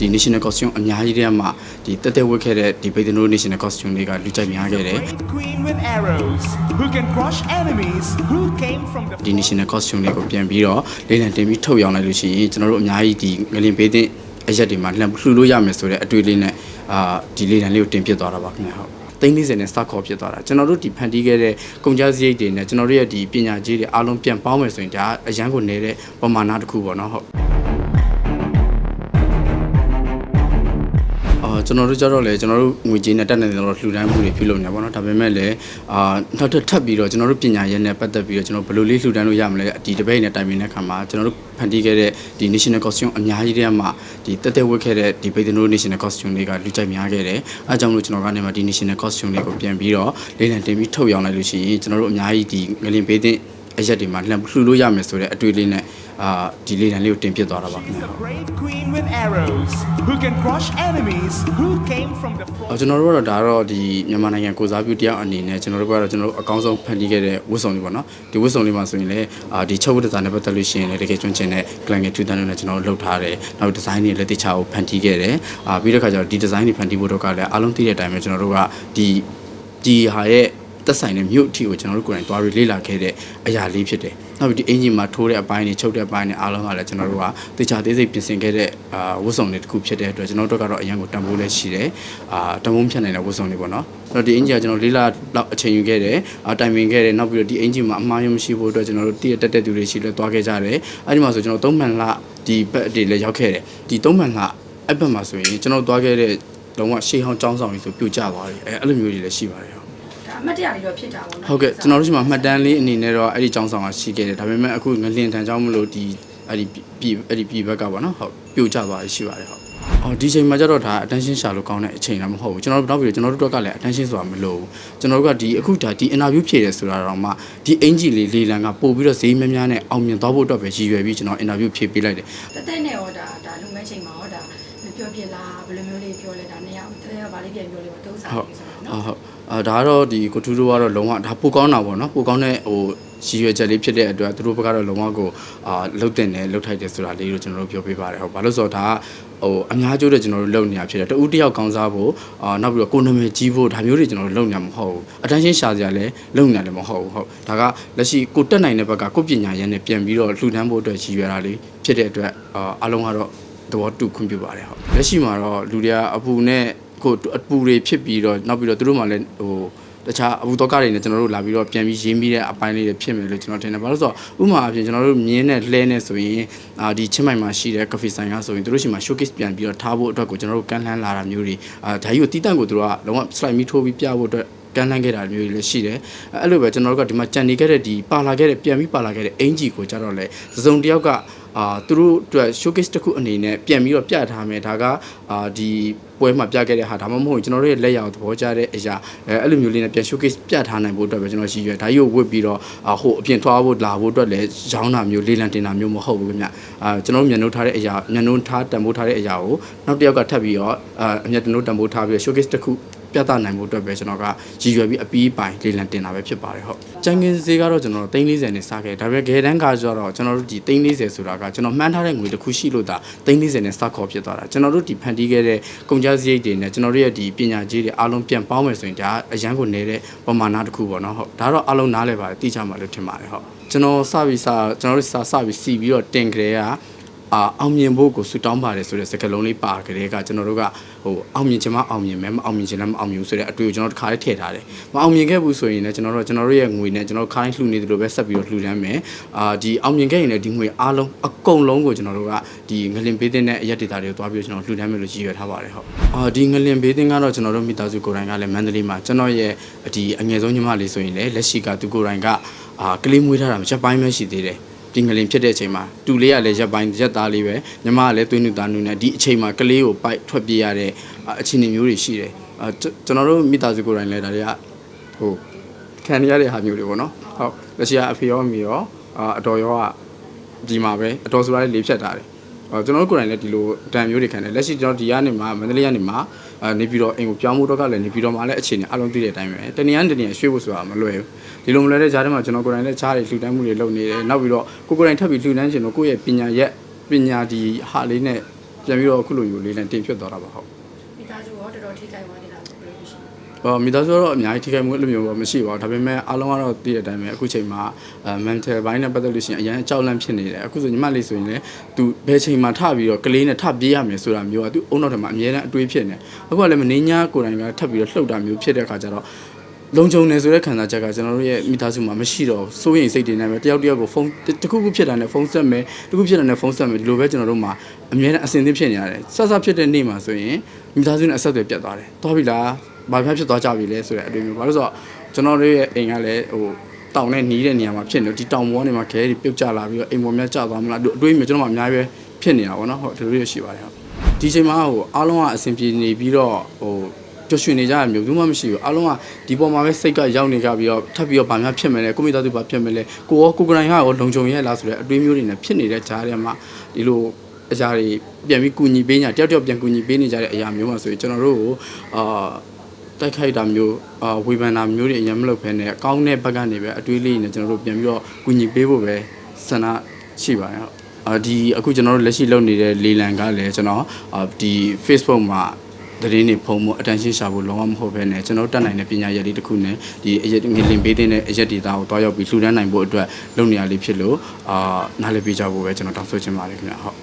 ဒီ national costume အများကြီးတည်းမှာဒီတက်တက်ဝတ်ခဲ့တဲ့ဒီ Baden Road national costume တွေကလူကြိုက်များခဲ့တယ် Brave queen with arrows who can crush enemies who came from the ဒီ national costume တွေကိုပြန်ပြီးတော့လေးလံတင်ပြီးထုတ်ရောင်းလိုက်လို့ရှိရင်ကျွန်တော်တို့အများကြီးဒီငလင်ဘေးတဲ့အရက်တွေမှာလှမ်းလှူလို့ရမယ်ဆိုတဲ့အတွေ့အလေးနဲ့အာဒီလေးလံလေးကိုတင်ပြသွားတာပါခင်ဗျာဟုတ်သိန်း40နဲ့စခေါ်ဖြစ်သွားတာကျွန်တော်တို့ဒီဖန်တီးခဲ့တဲ့ကုန်ကြစရိတ်တွေနဲ့ကျွန်တော်တို့ရဲ့ဒီပညာကြီးတွေအားလုံးပြန်ပေါင်းမယ်ဆိုရင်ဒါအရန်ကိုနေတဲ့ပမာဏတစ်ခုပေါ့နော်ဟုတ် ကျွန်တော်တို့ကြတော့လေကျွန်တော်တို့ငွေကြေးနဲ့တက်နေတယ်တော့လှူဒန်းမှုတွေပြုလုပ်နေပါတော့ဒါပေမဲ့လည်းအာနောက်ထပ်ထပ်ပြီးတော့ကျွန်တော်တို့ပညာရေးနဲ့ပတ်သက်ပြီးတော့ကျွန်တော်ဘယ်လိုလေးလှူဒန်းလို့ရမလဲဒီတပိတ်နဲ့တိုင်ပင်တဲ့ခါမှာကျွန်တော်တို့ဖန်တီးခဲ့တဲ့ဒီ national costume အများကြီးတည်းမှာဒီတက်တက်ဝတ်ခဲ့တဲ့ဒီ Baden Road national costume တွေကလူကြိုက်များခဲ့တယ်အဲအကြောင်းလို့ကျွန်တော်ကနေမှဒီ national costume တွေကိုပြန်ပြီးတော့လေးလံတင်ပြီးထုတ်ရောင်းလိုက်လို့ရှိရင်ကျွန်တော်တို့အများကြီးဒီငလင်ဘေးတဲ့အရက်တွေမှာလှမ်းလှူလို့ရမယ်ဆိုတဲ့အတွေ့အလေးနဲ့ အာဒီလေးလံလေးကိုတင်ပြသွားတာပါခင်ဗျာ She's a brave queen with arrows who can crush enemies who came from the front. အော်ကျွန်တော်တို့ကတော့ဒါကတော့ဒီမြန်မာနိုင်ငံကိုစားပြုတယောက်အနေနဲ့ကျွန်တော်တို့ကတော့ကျွန်တော်တို့အကောင်းဆုံးဖန်တီးခဲ့တဲ့ဝတ်စုံလေးပေါ့နော်ဒီဝတ်စုံလေးမှာဆိုရင်လည်းအာဒီချုပ်ဝတ်ဒီဇိုင်းနဲ့ပတ်သက်လို့ရှိရင်လည်းတကယ်ကျွမ်းကျင်တဲ့ client ထူတန်းနဲ့ကျွန်တော်တို့လုပ်ထားတယ်နောက်ဒီဇိုင်းတွေလည်းတခြားကိုဖန်တီးခဲ့တယ်အာပြီးတဲ့ခါကျတော့ဒီဒီဇိုင်းတွေဖန်တီးဖို့တော့ကလည်းအားလုံးသိတဲ့အတိုင်းပဲကျွန်တော်တို့ကဒီဒီဟာရဲ့ သက်ဆိုင်တဲ့မြို့အထိကိုကျွန်တော်တို့ကိုယ်တိုင်သွားပြီးလေ့လာခဲ့တဲ့အရာလေးဖြစ်တယ်။နောက်ပြီးဒီအင်ဂျင်မှာထိုးတဲ့အပိုင်းတွေချုပ်တဲ့အပိုင်းတွေအားလုံးကလည်းကျွန်တော်တို့ကတေချာသေးစိတ်ပြင်ဆင်ခဲ့တဲ့အာဝတ်စုံတွေတစ်ခုဖြစ်တဲ့အတွက်ကျွန်တော်တို့ကတော့အရင်ကတန်ဖိုးလည်းရှိတယ်။အာတန်ဖိုးဖြတ်နိုင်တဲ့ဝတ်စုံတွေပေါ့နော်။အဲ့တော့ဒီအင်ဂျင်ကကျွန်တော်လေးလာလောက်အချိန်ယူခဲ့တယ်။အာတိုင်ပင်ခဲ့တယ်နောက်ပြီးတော့ဒီအင်ဂျင်မှာအမှားယွင်းမရှိဖို့အတွက်ကျွန်တော်တို့တည့်တက်တက်သူတွေရှိလဲသွားခဲ့ကြတယ်။အဲ့ဒီမှာဆိုကျွန်တော်သုံးမှန်လဒီဘက်တွေလည်းရောက်ခဲ့တယ်။ဒီသုံးမှန်လအဲ့ဘက်မှာဆိုရင်ကျွန်တော်သွားခဲ့တဲ့လုံးဝရှေးဟောင်းចောင်းဆောင်ကြီးဆိုပြိုကျသွားတယ်။အဲအဲ့လိုမျိုးတွေလည်းရှိပါတယ်ဟုတ်ဒါ အမှတ်တရလေးတော့ဖြစ်တာပေါ့နော်ဟုတ်ကဲ့ကျွန်တော်တို့ရှိမှာမှတ်တမ်းလေးအနေနဲ့တော့အဲ့ဒီចောင်းဆောင်ကရှိခဲ့တယ်ဒါပေမဲ့အခုငလင်တန်ကြောင်းမလို့ဒီအဲ့ဒီပြည်အဲ့ဒီပြည်ဘက်ကပေါ့နော်ဟုတ်ပြိုကျသွားရရှိပါတယ်ဟုတ်အော်ဒီချိန်မှာကျတော့ဒါ attention ရှာလို့ကောင်းတဲ့အချိန်တော့မဟုတ်ဘူးကျွန်တော်တို့နောက်ပြီးကျွန်တော်တို့တော့ကလည်း attention ဆိုတာမလို့ကျွန်တော်တို့ကဒီအခုဒါဒီ interview ဖြည့်တယ်ဆိုတာတော့မှဒီအင်ဂျီလေးလေးလံကပို့ပြီးတော့ဈေးများများနဲ့အောင်မြင်သွားဖို့အတွက်ပဲရည်ရွယ်ပြီးကျွန်တော် interview ဖြည့်ပေးလိုက်တယ်တက်တက်နဲ့ရောဒါဒါလူမဲ့ချိန်မှာရောဒါမပြောပြလားဘယ်လိုမျိုးလေးပြောလဲဒါနေရာတက်တက်ကဘာလေးပြန်ပြောလဲတော့သုံးစားဟုတ်လေးဆိုတော့ဟုတ်နော်ဟုတ် အာဒါကတော့ဒီကိုထူးထူးကတော့လုံးဝဒါပိုကောင်းတာပေါ့နော်ပိုကောင်းတဲ့ဟိုရည်ရွယ်ချက်လေးဖြစ်တဲ့အတွက်သူတို့ဘက်ကတော့လုံးဝကိုအာလှုပ်တင်တယ်လှုပ်ထိုက်တယ်ဆိုတာလေးကိုကျွန်တော်တို့ပြောပြပါတယ်ဟုတ်ဘာလို့ဆိုတော့ဒါကဟိုအများကျိုးတဲ့ကျွန်တော်တို့လုပ်နေရဖြစ်တယ်တဦးတစ်ယောက်ကောင်းစားဖို့အာနောက်ပြီးတော့ကိုယ်နာမည်ကြီးဖို့ဒါမျိုးတွေကျွန်တော်တို့လုပ်နေမှာမဟုတ်ဘူး attention ရှာစရာလည်းလုပ်နေတယ်မဟုတ်ဘူးဟုတ်ဒါကလက်ရှိကိုတက်နိုင်တဲ့ဘက်ကကိုပညာရည်နဲ့ပြန်ပြီးတော့လှူဒန်းဖို့အတွက်ရည်ရွယ်တာလေးဖြစ်တဲ့အတွက်အာအလုံးကတော့သဘောတူခွင့်ပြုပါတယ်ဟုတ်လက်ရှိမှာတော့လူတွေကအပူနဲ့ ကိုအပူတွေဖြစ်ပြီးတော့နောက်ပြီးတော့သူတို့မှလည်းဟိုတခြားအပူတော့ကတွေနဲ့ကျွန်တော်တို့လာပြီးတော့ပြန်ပြီးရင်းပြီးတဲ့အပိုင်းလေးတွေဖြစ်မယ်လို့ကျွန်တော်ထင်တယ်ဘာလို့ဆိုတော့ဥပမာအပြင်ကျွန်တော်တို့မြင်းနဲ့လှဲနဲ့ဆိုရင်အာဒီချင်းမိုင်မှာရှိတဲ့ coffee ဆိုင်ကဆိုရင်သူတို့ရှိမှာ showcase ပြန်ပြီးတော့ထားဖို့အတွက်ကိုကျွန်တော်တို့ကန်လှမ်းလာတာမျိုးတွေအာဒါကြီးကိုတီးတန့်ကိုသူတို့ကလုံးဝ slide မီထိုးပြီးပြဖို့အတွက်ကန်လန်းခဲ့တာမျိုးတွေလည်းရှိတယ်အဲ့လိုပဲကျွန်တော်တို့ကဒီမှာကြံနေခဲ့တဲ့ဒီပါလာခဲ့တဲ့ပြန်ပြီးပါလာခဲ့တဲ့အင်ဂျီကိုကြတော့လေစုံတယောက်က အာသူတို့အတွက် showcase တစ်ခုအနေနဲ့ပြန်ပြီးတော့ပြထားမယ်ဒါကအာဒီပွဲမှာပြခဲ့တဲ့ဟာဒါမှမဟုတ်ကျွန်တော်တို့ရဲ့လက်ရအောင်သဘောကျတဲ့အရာအဲအဲ့လိုမျိုးလေးနဲ့ပြန် showcase ပြထားနိုင်ဖို့အတွက်ပဲကျွန်တော်ရည်ရွယ်ဒါကြီးကိုဝတ်ပြီးတော့အာဟိုအပြင်ထွားဖို့လာဖို့အတွက်လည်းရောင်းတာမျိုးလေးလံတင်တာမျိုးမဟုတ်ဘူးခင်ဗျအာကျွန်တော်တို့မျက်နှာထားတဲ့အရာမျက်နှာထားတန်ဖိုးထားတဲ့အရာကိုနောက်တစ်ယောက်ကထပ်ပြီးတော့အာအမျက်နှာတန်ဖိုးထားပြီးတော့ showcase တစ်ခု ပြသနိုင်မှုအတွက်ပဲကျွန်တော်ကရည်ရွယ်ပြီးအပီးပိုင်လေးလံတင်တာပဲဖြစ်ပါတယ်ဟုတ်။ကျန်ကင်းဈေးကတော့ကျွန်တော်တို့340နဲ့စခဲ့ဒါပေမဲ့ဂဲတန်းကကျတော့ကျွန်တော်တို့ဒီ340ဆိုတာကကျွန်တော်မှန်းထားတဲ့ငွေတစ်ခုရှိလို့ဒါ340နဲ့စခေါ်ဖြစ်သွားတာကျွန်တော်တို့ဒီဖန်တီးခဲ့တဲ့ကုန်ကျစရိတ်တွေနဲ့ကျွန်တော်တို့ရဲ့ဒီပညာကြီးတွေအားလုံးပြန်ပေါင်းမယ်ဆိုရင်ဒါအရန်ကိုနေတဲ့ပမာဏတစ်ခုပေါ့နော်ဟုတ်ဒါတော့အားလုံးနားလည်ပါတယ်သိကြမှာလို့ထင်ပါတယ်ဟုတ်ကျွန်တော်စပြီးစကျွန်တော်တို့စစပြီးစီပြီးတော့တင်ကြတဲ့က အာအောင်မြင်ဖို့ကိုဆူတောင်းပါတယ်ဆိုတဲ့စကားလုံးလေးပါကြတဲ့ကကျွန်တော်တို့ကဟိုအောင်မြင်ချင်မှအောင်မြင်မယ်မအောင်မြင်ချင်လည်းမအောင်မြင်ဘူးဆိုတဲ့အတွေ့ကိုကျွန်တော်တို့တစ်ခါလေးထည့်ထားတယ်မအောင်မြင်ခဲ့ဘူးဆိုရင်လည်းကျွန်တော်တို့ကျွန်တော်တို့ရဲ့ငွေနဲ့ကျွန်တော်တို့ခိုင်းလှူနေသလိုပဲဆက်ပြီးတော့လှူဒန်းမယ်အာဒီအောင်မြင်ခဲ့ရင်လည်းဒီငွေအားလုံးအကုန်လုံးကိုကျွန်တော်တို့ကဒီငလင်ဘေးတင်တဲ့အရက်ဒေတာတွေကိုတွားပြီးတော့ကျွန်တော်လှူဒန်းမယ်လို့ရည်ရွယ်ထားပါတယ်ဟုတ်အာဒီငလင်ဘေးတင်ကတော့ကျွန်တော်တို့မိသားစုကိုယ်တိုင်ကလည်းမန္တလေးမှာကျွန်တော်ရဲ့ဒီအငယ်ဆုံးညီမလေးဆိုရင်လည်းလက်ရှိကသူကိုယ်တိုင်ကအာကလေးမွေးထားတာမချက်ပိုင်းပဲရှိသေးတယ် ပြင်ကလေးဖြစ်တဲ့အချိန်မှာတူလေးကလည်းရက်ပိုင်းရက်သားလေးပဲညီမကလည်းသွေးနုသားနုနဲ့ဒီအချိန်မှာကလေးကိုပိုက်ထွက်ပြေးရတဲ့အာအခြေအနေမျိုးတွေရှိတယ်အာကျွန်ကျွန်တော်တို့မိသားစုကိုယ်တိုင်လည်းဒါတွေကဟိုခံရတဲ့ဟာမျိုးတွေပေါ့နော်ဟုတ်လက်ရှိကအဖေရောအမေရောအာအတော်ရောကဒီမှာပဲအတော်ဆိုတာလေးလေးဖြတ်ထားတယ်အော်ကျွန်တော်တို့ကိုယ်တိုင်လည်းဒီလိုဒဏ်မျိုးတွေခံတယ်လက်ရှိကျွန်တော်ဒီကနေမှာမန္တလေးကနေမှာ အာနေပြီးတော့အိမ်ကိုပြောင်းဖို့တော့ကလည်းနေပြီးတော့မှလည်းအခြေအနေအလုံးသိတဲ့အတိုင်းပဲတနည်းအားတနည်းရွှေ့ဖို့ဆိုတာမလွယ်ဘူးဒီလိုမလွယ်တဲ့ကြားထဲမှာကျွန်တော်ကိုယ်တိုင်လည်းချားတွေလှူဒန်းမှုတွေလုပ်နေတယ်နောက်ပြီးတော့ကိုယ်ကိုယ်တိုင်ထပ်ပြီးလှူဒန်းချင်တော့ကိုယ့်ရဲ့ပညာရက်ပညာဒီဟာလေးနဲ့ဟပြန်ပြီးတော့အခုလိုမျိုးလေးနဲ့တင်ဖြစ်သွားတာပါဟုတ်မိသားစုရောတော်တော်ထိခိုက်သွားနေတာဆိုဘယ်လိုရှိလဲ အော်မိသားစုတော့အများကြီးထိခိုက်မှုအဲ့လိုမျိုးတော့မရှိပါဘူးဒါပေမဲ့အားလုံးကတော့သိတဲ့အတိုင်းပဲအခုချိန်မှာအဲ mental ဘိုင်းနဲ့ပတ်သက်လို့ရှိရင်အရင်အကြောက်လန့်ဖြစ်နေတယ်အခုဆိုညီမလေးဆိုရင်လည်းသူဘယ်ချိန်မှာထပြီးတော့ကလေးနဲ့ထပြေးရမယ်ဆိုတာမျိုးကသူအုံနောက်ထဲမှာအများနဲ့အတွေးဖြစ်နေအခုကလည်းမနေညာကိုယ်တိုင်ကထပ်ပြီးတော့လှုပ်တာမျိုးဖြစ်တဲ့အခါကျတော့လုံခြုံနေဆိုတဲ့ခံစားချက်ကကျွန်တော်တို့ရဲ့မိသားစုမှာမရှိတော့စိုးရိမ်စိတ်တွေနဲ့ပဲတယောက်တယောက်ကိုဖုန်းတခုခုဖြစ်တာနဲ့ဖုန်းဆက်မယ်တခုဖြစ်တာနဲ့ဖုန်းဆက်မယ်ဒီလိုပဲကျွန်တော်တို့မှာအများနဲ့အဆင်သင့်ဖြစ်နေရတယ်ဆက်ဆက်ဖြစ်တဲ့နေ့မှာဆိုရင်မိသားစုနဲ့အဆက်အသွယ်ပြတ်သွားတယ်သွားပြီလား ဘာဖြစ်ဖြစ်သွားကြပြီလဲဆိုတဲ့အတွေ့အမျိုးဘာလို့ဆိုတော့ကျွန်တော်တို့ရဲ့အိမ်ကလည်းဟိုတောင်နဲ့နီးတဲ့နေရာမှာဖြစ်နေတော့ဒီတောင်ပေါ်ကနေမှာခဲတွေပြုတ်ကျလာပြီးတော့အိမ်ပေါ်များကျသွားမလားအတွေ့အမျိုးကျွန်တော်မှအများကြီးပဲဖြစ်နေတာပေါ့နော်ဟုတ်ဒီလိုမျိုးရှိပါတယ်ဟုတ်ဒီချိန်မှာဟိုအားလုံးကအဆင်ပြေနေပြီးတော့ဟိုကြွရှင်နေကြရမျိုးဘူးမှမရှိဘူးအားလုံးကဒီပေါ်မှာပဲစိတ်ကရောက်နေကြပြီးတော့ထပ်ပြီးတော့ဗာများဖြစ်မယ်လဲကိုမိသားစုဘာဖြစ်မယ်လဲကိုရောကိုကိုယ်တိုင်ကရောလုံခြုံရဲ့လားဆိုတဲ့အတွေ့အမျိုးတွေနဲ့ဖြစ်နေတဲ့ကြားထဲမှာဒီလိုအရာတွေပြန်ပြီးကူညီပေးညာတယောက်တယောက်ပြန်ကူညီပေးနေကြတဲ့အရာမျိုးမှာဆိုရင်ကျွန်တော်တို့ကိုအာ တိုက်ခိုက်တာမျိုးအာဝေဖန်တာမျိုးတွေအရင်မလုပ်ဖ ೇನೆ အကောင်းတဲ့ဘက်ကနေပဲအတွေးလေးနဲ့ကျွန်တော်တို့ပြန်ပြီးတော့ကူညီပေးဖို့ပဲဆန္ဒရှိပါတယ်ဟုတ်အာဒီအခုကျွန်တော်တို့လက်ရှိလုပ်နေတဲ့လေလံကလည်းကျွန်တော်အာဒီ Facebook မှာသတင်းတွေဖုံးမှု attention ရှာဖို့လုံးဝမဟုတ်ဘဲနဲ့ကျွန်တော်တက်နိုင်တဲ့ပညာရည်လေးတစ်ခုနဲ့ဒီအရက်ငလင်ပေးတဲ့အရက်ဒေတာကိုတွားရောက်ပြီးလှူဒန်းနိုင်ဖို့အတွက်လုပ်နေရလေးဖြစ်လို့အာနားလည်ပေးကြဖို့ပဲကျွန်တော်တောင်းဆိုချင်ပါတယ်ခင်ဗျာဟုတ်